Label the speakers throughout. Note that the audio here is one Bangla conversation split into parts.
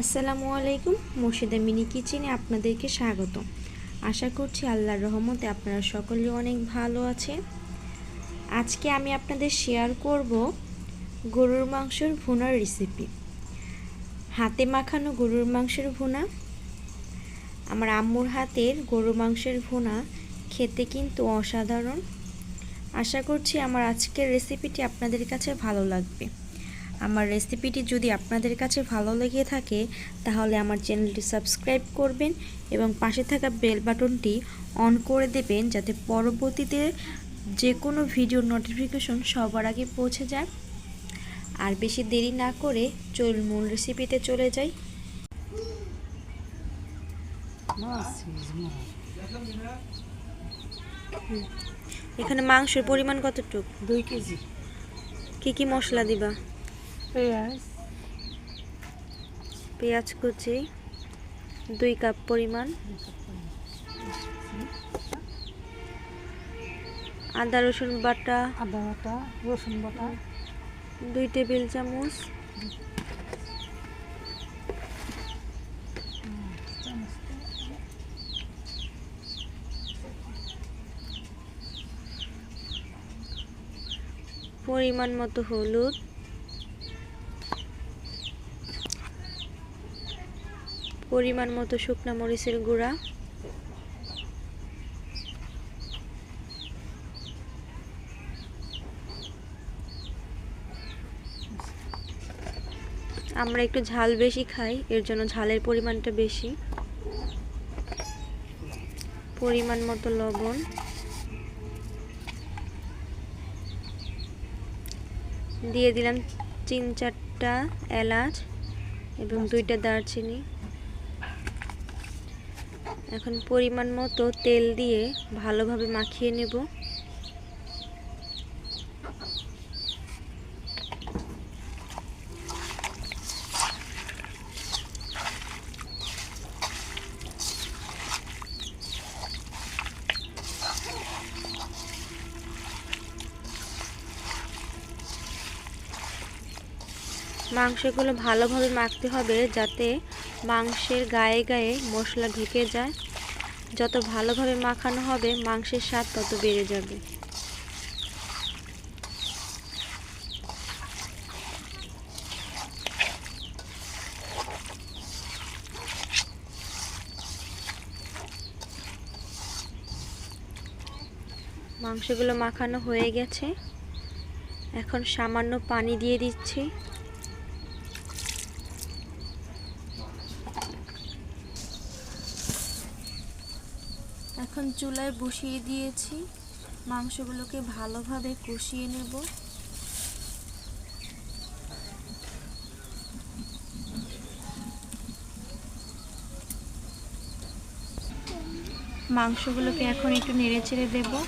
Speaker 1: আসসালামু আলাইকুম, মুর্শিদা মিনি কিচেনে আপনাদেরকে স্বাগত। আশা করছি আল্লাহর রহমতে আপনারা সকলে অনেক ভালো আছে আজকে আমি আপনাদের শেয়ার করব গরুর মাংসের ভুনার রেসিপি হাতে মাখানো গরুর মাংসের ভুনা। আমার আম্মুর হাতের গরুর মাংসের ভুনা খেতে কিন্তু অসাধারণ। আশা করছি আমার আজকের রেসিপিটি আপনাদের কাছে ভালো লাগবে। আমার রেসিপিটি যদি আপনাদের কাছে ভালো লেগে থাকে তাহলে আমার চ্যানেলটি সাবস্ক্রাইব করবেন এবং পাশে থাকা বেল বাটনটি অন করে দেবেন যাতে পরবর্তীতে যে কোনো ভিডিওর নোটিফিকেশন সবার আগে পৌঁছে যায়। আর বেশি দেরি না করে চল মূল রেসিপিতে চলে যাই। এখানে মাংসের পরিমাণ কতটুকু?
Speaker 2: দুই কেজি।
Speaker 1: কি কি মশলা দিবা?
Speaker 2: পেঁয়াজ।
Speaker 1: পেঁয়াজ কুচি দুই কাপ পরিমাণ। আদা রসুন বাটা।
Speaker 2: আদা বাটা রসুন বাটা।
Speaker 1: দুই টেবিল চামচ। পরিমাণ মতো হলুদ। পরিমাণ মতো শুকনা মরিচের গুঁড়া। আমরা একটু ঝাল বেশি খাই, এর জন্য ঝালের পরিমাণটা বেশি। পরিমাণ মতো লবণ। দিয়ে দিলাম তিন চারটা এলাচ এবং দুইটা দারচিনি। এখন পরিমাণ মতো তেল দিয়ে ভালোভাবে মাখিয়ে নেব। মাংসগুলো ভালোভাবে মাখতে হবে যাতে মাংসের গায়ে গায়ে মশলা ঢুকে যায়। যত ভালোভাবে মাখানো হবে, মাংসের স্বাদ তত বেড়ে যাবে। মাংসগুলো মাখানো হয়ে গেছে। এখন সামান্য পানি দিয়ে দিচ্ছি। এখন চুলায় বসিয়ে দিয়েছি। মাংসগুলোকে ভালোভাবে কষিয়ে নেব। মাংসগুলোকে এখন একটু নেড়ে চেড়ে দেবো।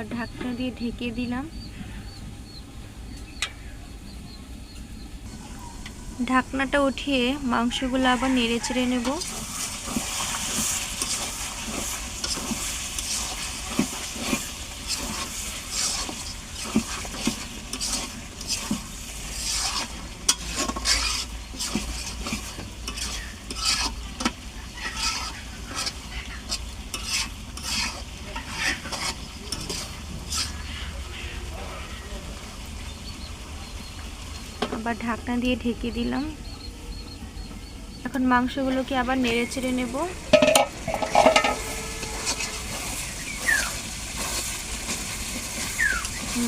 Speaker 1: আবার ঢাকনা দিয়ে ঢেকে দিলাম। ঢাকনাটা উঠিয়ে মাংসগুলো আবার নেড়ে চেড়ে নেব। আবার ঢাকনা দিয়ে ঢেকে দিলাম। এখন মাংসগুলোকে আবার নেড়ে চেড়ে নেব।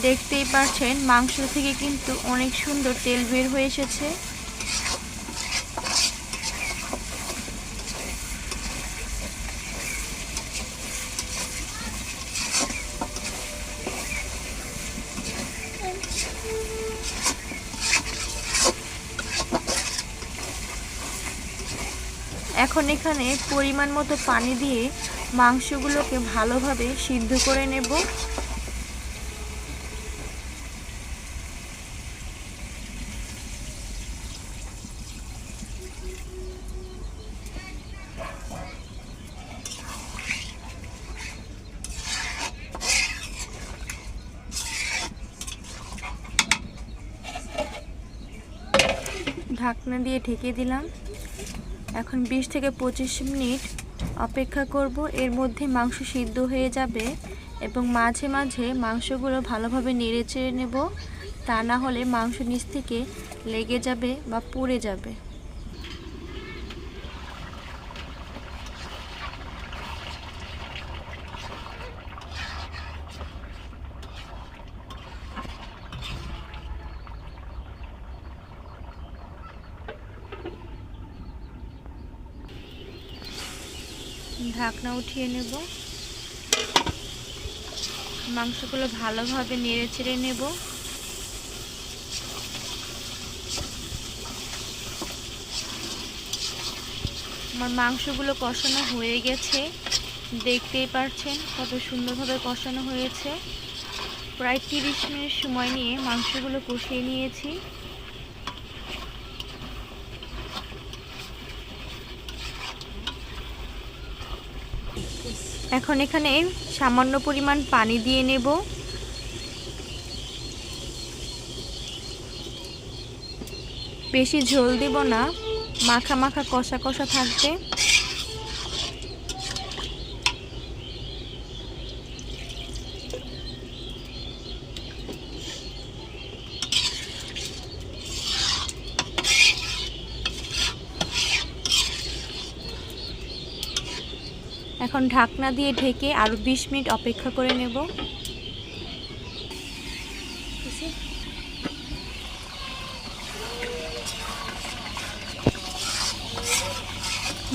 Speaker 1: দেখতেই পাচ্ছেন, মাংস থেকে কিন্তু অনেক সুন্দর তেল বের হয়ে এসেছে। এখন এখানে পরিমাণ মতো পানি দিয়ে মাংসগুলোকে ভালোভাবে সিদ্ধ করে নেব। ঢাকনা দিয়ে ঢেকে দিলাম। এখন বিশ থেকে পঁচিশ মিনিট অপেক্ষা করব। এর মধ্যে মাংস সিদ্ধ হয়ে যাবে এবং মাঝে মাঝে মাংসগুলো ভালোভাবে নেড়ে চেড়ে নেব। তা না হলে মাংস নিচ থেকে লেগে যাবে বা পুড়ে যাবে। ঢাকনা উঠিয়ে নেব। মাংসগুলো ভালোভাবে নেড়ে চেড়ে নেব। আমার মাংসগুলো কষানো হয়ে গেছে। দেখতেই পারছেন কত সুন্দরভাবে কষানো হয়েছে। প্রায় তিরিশ মিনিট সময় নিয়ে মাংসগুলো কষিয়ে নিয়েছি। এখন এখানে সামান্য পরিমাণ পানি দিয়ে নেব। বেশি ঝোল দেব না, মাখা মাখা কষা কষা থাকবে। এখন ঢাকনা দিয়ে ঢেকে আরও বিশ মিনিট অপেক্ষা করে নেব।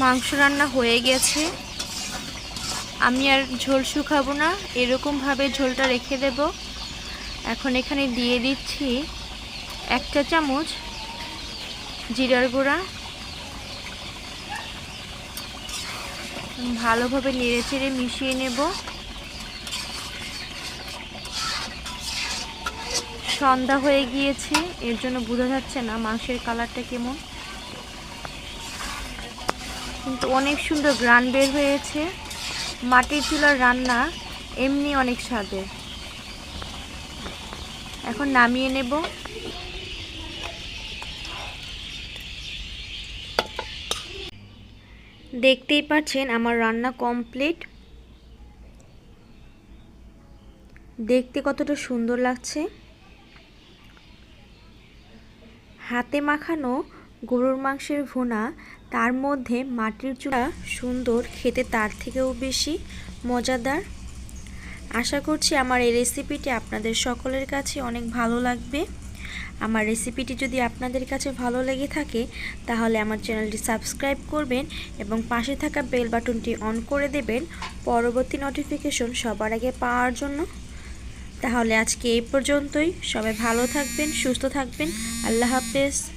Speaker 1: মাংস রান্না হয়ে গেছে। আমি আর ঝোল শুকাবো না, এরকমভাবে ঝোলটা রেখে দেব। এখন এখানে দিয়ে দিচ্ছি একটা চামচ জিরার গুঁড়া ভালোভাবে নেড়ে চেড়ে মিশিয়ে নেব। সন্ধ্যা হয়ে গিয়েছে, এর জন্য বোঝা যাচ্ছে না মাংসের কালারটা কেমন। কিন্তু অনেক সুন্দর গ্রান বের হয়েছে। মাটির চুলার রান্না এমনি অনেক স্বাদের। এখন নামিয়ে নেব। দেখতেই পাচ্ছেন আমার রান্না কমপ্লিট দেখতে কতটা সুন্দর লাগছে। হাতে মাখানো গরুর মাংসের ভুনা, তার মধ্যে মাটির চুলা সুন্দর, খেতে তার থেকেও বেশি মজাদার। আশা করছি আমার এই রেসিপিটি আপনাদের সকলের কাছে অনেক ভালো লাগবে। আমার রেসিপিটি যদি আপনাদের কাছে ভালো লেগে থাকে, তাহলে আমার চ্যানেলটি সাবস্ক্রাইব করবেন এবং পাশে থাকা বেল বাটনটি অন করে দেবেন পরবর্তী নোটিফিকেশন সবার আগে পাওয়ার জন্য। তাহলে আজকে এই পর্যন্তই। সবাই ভালো থাকবেন, সুস্থ থাকবেন। আল্লাহ হাফেজ।